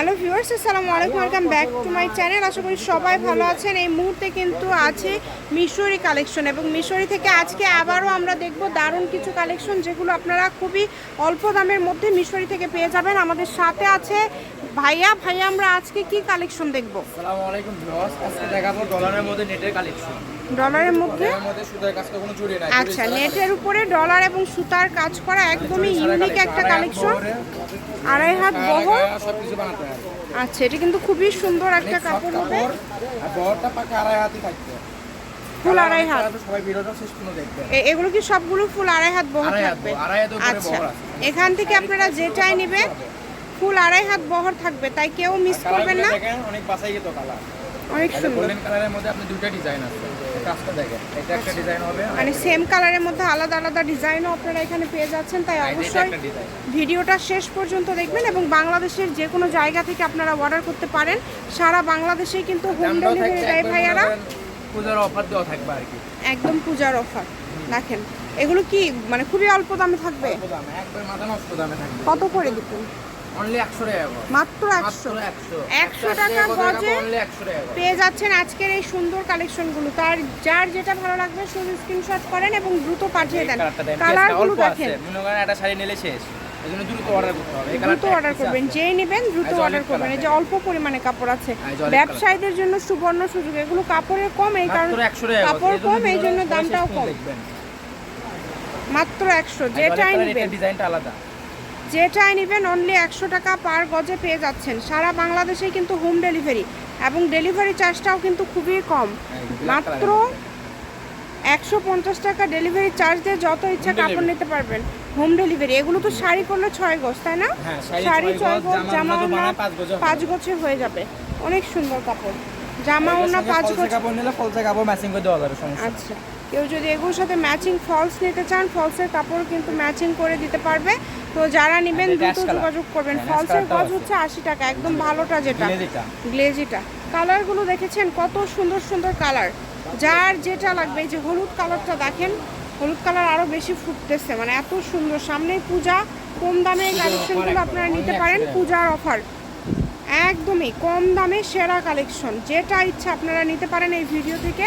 Hello viewers, আসসালামু আলাইকুম, welcome back to my channel. আশা করি সবাই ভালো আছেন। এই মুহূর্তে কিন্তু আছে মিশরি কালেকশন এবং মিশরি থেকে আজকে আবারও আমরা দেখব দারুণ কিছু কালেকশন যেগুলো আপনারা খুবই অল্প দামের মধ্যে মিশরি থেকে পেয়ে যাবেন। আমাদের সাথে আছে ভাইয়া। ভাইয়া, আমরা আজকে কি কালেকশন দেখব? আসসালামু আলাইকুম ভিউয়ার্স, আজকে দেখাবো ডলারের মধ্যে নেটের কালেকশন। ডলারের মধ্যে? আচ্ছা নেটের উপরে ডলার এবং সুতার কাজ করা একদমই ইউনিক একটা কালেকশন আড়াই হাত বহর। কিছু বানাতে হয়। আচ্ছা এটা কিন্তু খুবই সুন্দর একটা কাপড় হবে। ফুল আড়াই হাত। এগুলো কি সবগুলো ফুল আড়াই হাত বহর থাকবে? আচ্ছা এখান থেকে আপনারা যেটাই নেবেন ফুল আড়াই হাত বহর থাকবে তাই কেউ মিস করবেন না। অনেক বাসাই কালার অনেক সুন্দর। গোল্ডেন কালারের মধ্যে আপনি দুটো ডিজাইন আছে। কাজটা দেখেন এটা একটা ডিজাইন হবে মানে সেম কালারের মধ্যে আলাদা আলাদা ডিজাইনও আপনারা এখানে পেয়ে যাচ্ছেন তাই অবশ্যই ভিডিওটা শেষ পর্যন্ত দেখবেন এবং বাংলাদেশের যে কোনো জায়গা থেকে আপনারা অর্ডার করতে পারেন। সারা বাংলাদেশেই কিন্তু হোম ডেলিভারি দেয় ভাইয়ারা। পূজার অফার দেওয়া থাকবে আর কি। একদম পূজার অফার দেখেন। এগুলো কি মানে খুবই অল্প দামে থাকবে? কত করে দিবেন অনলি একশো টাকা মাত্র একশো। মাত্র একশো। একশো টাকা গজে অনলি একশো টাকা করে। পেয়ে যাচ্ছেন আজকের এই সুন্দর কালেকশনগুলো তার যার যেটা ভালো লাগবে শুধু স্ক্রিনশট করেন এবং দ্রুত পাঠিয়ে দেন। কালারগুলো অল্প আছে। দেখেন। মনে করেন একটা শাড়ি নিলে শেষ। দ্রুত অর্ডার করতে হবে। এই দ্রুত কালারটা অর্ডার করবেন। যেই নেবেন দ্রুত যে অর্ডার করবেন। এই যে অল্প পরিমাণে কাপড় আছে। ব্যবসায়ীদের জন্য সুবর্ণ সুযোগ। এগুলো কাপড়ের কম এই কারণে মাত্র একশো টাকা কাপড় কম এই জন্য দামটাও কম। মাত্র একশো যেটাই নেবেন। ডিজাইনটা আলাদা। যেটাই নেবেন অনলি একশো টাকা পার গজে পেয়ে যাচ্ছেন। সারা বাংলাদেশে কিন্তু হোম ডেলিভারি এবং ডেলিভারি চার্জটাও কিন্তু খুবই কম। মাত্র একশো পঞ্চাশ টাকা ডেলিভারি চার্জ দিয়ে যত ইচ্ছা কাপড় নিতে পারবেন। হোম ডেলিভারি এগুলো তো শাড়ি করলে ছয় গজ তাই না? হ্যাঁ, শাড়ি ছয় গজ, জামা বানায় পাঁচ গজে হয়ে যাবে। অনেক সুন্দর কাপড়। জামা ওনা পাঁচ গজ কাপড় নিলে ফলসে কাপড় ম্যাচিং করে দেওয়া যাবে আচ্ছা। কেউ যদি এগুলোর সাথে ম্যাচিং ফলস নিতে চান ফলসের কাপড় কিন্তু ম্যাচিং করে দিতে পারবে। তো যারা নেবেন দ্রুত যোগাযোগ করবেন। হ্যাঁ, ফলসের colorটাও গজ হচ্ছে আশি টাকা একদম ভালোটা যেটা। গ্লেজিটা। কালারগুলো দেখেছেন? কত সুন্দর সুন্দর কালার যার যেটা লাগবে এই যে হলুদ কালারটা দেখেন হলুদ কালার আরও বেশি ফুটতেছে। মানে এত সুন্দর। সামনেই পূজা কম দামে এই কালেকশনগুলো আপনারা নিতে পারেন পূজার অফার একদমই কম দামে সেরা কালেকশন যেটা ইচ্ছা আপনারা নিতে পারেন এই ভিডিও থেকে।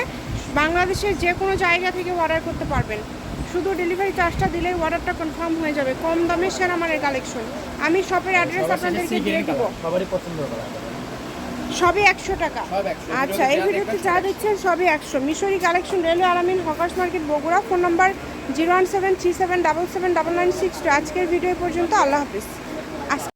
বাংলাদেশের যে কোনো জায়গা থেকে অর্ডার করতে পারবেন। শুধু ডেলিভারি চার্জটা দিলেই অর্ডারটা কনফার্ম হয়ে যাবে। কম দামে সেরা মানের কালেকশন আমি শপের অ্যাড্রেস আপনাদেরকে দিয়ে দিব। সবারই পছন্দ করা সবই একশো টাকা। সব 100 আচ্ছা এই ভিডিওতে যা দেখছেন সবই একশো। Mishri collection railway Alamin hawkers market Bogura. Phone number zero one seven three seven double seven double nine six two. আজকের ভিডিও পর্যন্ত। আল্লাহ হাফিজ।